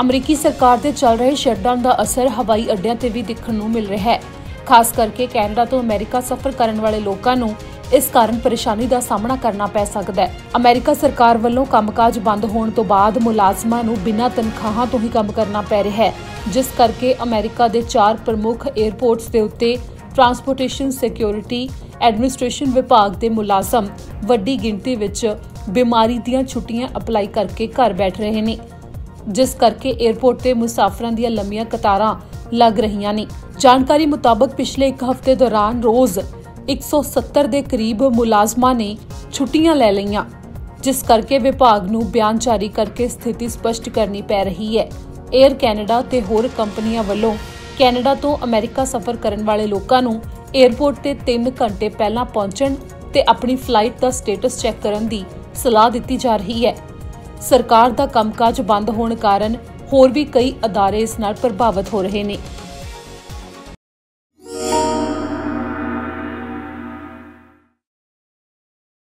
ਅਮਰੀਕੀ ਸਰਕਾਰ ਦੇ ਚੱਲ ਰਹੇ ਸ਼ਟਡਾਊਨ ਦਾ ਅਸਰ ਹਵਾਈ ਅੱਡਿਆਂ ਤੇ ਵੀ ਦੇਖਣ ਨੂੰ ਮਿਲ ਰਿਹਾ ਹੈ। ਖਾਸ ਕਰਕੇ ਕੈਨੇਡਾ ਤੋਂ ਅਮਰੀਕਾ ਸਫ਼ਰ ਕਰਨ ਵਾਲੇ ਲੋਕਾਂ ਨੂੰ ਇਸ ਕਾਰਨ ਪਰੇਸ਼ਾਨੀ ਦਾ ਸਾਹਮਣਾ ਕਰਨਾ ਪੈ ਸਕਦਾ ਹੈ। ਅਮਰੀਕਾ ਸਰਕਾਰ ਵੱਲੋਂ ਕੰਮਕਾਜ ਬੰਦ ਹੋਣ ਤੋਂ ਬਾਅਦ ਮੁਲਾਜ਼ਮਾਂ ਨੂੰ ਬਿਨਾਂ ਤਨਖਾਹਾਂ ਤੋਂ ਹੀ ਕੰਮ ਕਰਨਾ ਪੈ ਰਿਹਾ ਹੈ। ਜਿਸ ਕਰਕੇ ਅਮਰੀਕਾ ਦੇ ਚਾਰ ਪ੍ਰਮੁੱਖ 에ਅਰਪੋਰਟਸ ਦੇ ਉੱਤੇ ਟਰਾਂਸਪੋਰਟੇਸ਼ਨ ਸਿਕਿਉਰਿਟੀ ਐਡਮਿਨਿਸਟ੍ਰੇਸ਼ਨ ਵਿਭਾਗ ਦੇ ਮੁਲਾਜ਼ਮ ਵੱਡੀ ਗਿਣਤੀ ਵਿੱਚ ਬਿਮਾਰੀ ਦੀਆਂ ਛੁੱਟੀਆਂ ਅਪਲਾਈ ਕਰਕੇ ਘਰ ਬੈਠ ਰਹੇ ਨੇ। ਜਿਸ ਕਰਕੇ 에어ਪੋਰਟ ਤੇ ਮੁਸਾਫਰਾਂ ਦੀਆਂ ਲੰਮੀਆਂ ਕਤਾਰਾਂ ਲੱਗ ਰਹੀਆਂ ਨੇ। ਜਾਣਕਾਰੀ ਮੁਤਾਬਕ ਪਿਛਲੇ ਇੱਕ ਹਫ਼ਤੇ ਦੌਰਾਨ ਰੋਜ਼ 170 ਦੇ ਕਰੀਬ ਮੁਲਾਜ਼ਮਾਂ ਨੇ ਛੁੱਟੀਆਂ ਲੈ ਲਈਆਂ, ਜਿਸ ਕਰਕੇ ਵਿਭਾਗ ਨੂੰ ਬਿਆਨ ਜਾਰੀ ਕਰਕੇ ਸਥਿਤੀ ਸਪਸ਼ਟ ਕਰਨੀ ਪੈ ਰਹੀ ਹੈ। 에ਅਰ ਕੈਨੇਡਾ ਤੇ ਹੋਰ ਕੰਪਨੀਆਂ ਵੱਲੋਂ ਕੈਨੇਡਾ ਤੋਂ ਅਮਰੀਕਾ ਸਫ਼ਰ ਕਰਨ ਵਾਲੇ ਲੋਕਾਂ ਨੂੰ 에ਅਰਪੋਰਟ ਤੇ 3 ਘੰਟੇ ਪਹਿਲਾਂ ਪਹੁੰਚਣ ਤੇ ਆਪਣੀ ਫਲਾਈਟ ਦਾ ਸਟੇਟਸ ਚੈੱਕ ਕਰਨ ਦੀ ਸਲਾਹ ਦਿੱਤੀ ਜਾ ਰਹੀ ਹੈ। ਸਰਕਾਰ ਦਾ ਕੰਮਕਾਜ ਬੰਦ ਹੋਣ ਕਾਰਨ ਹੋਰ ਵੀ ਕਈ ਅਦਾਰੇ ਇਸ ਨਾਲ ਪ੍ਰਭਾਵਿਤ ਹੋ ਰਹੇ ਨੇ।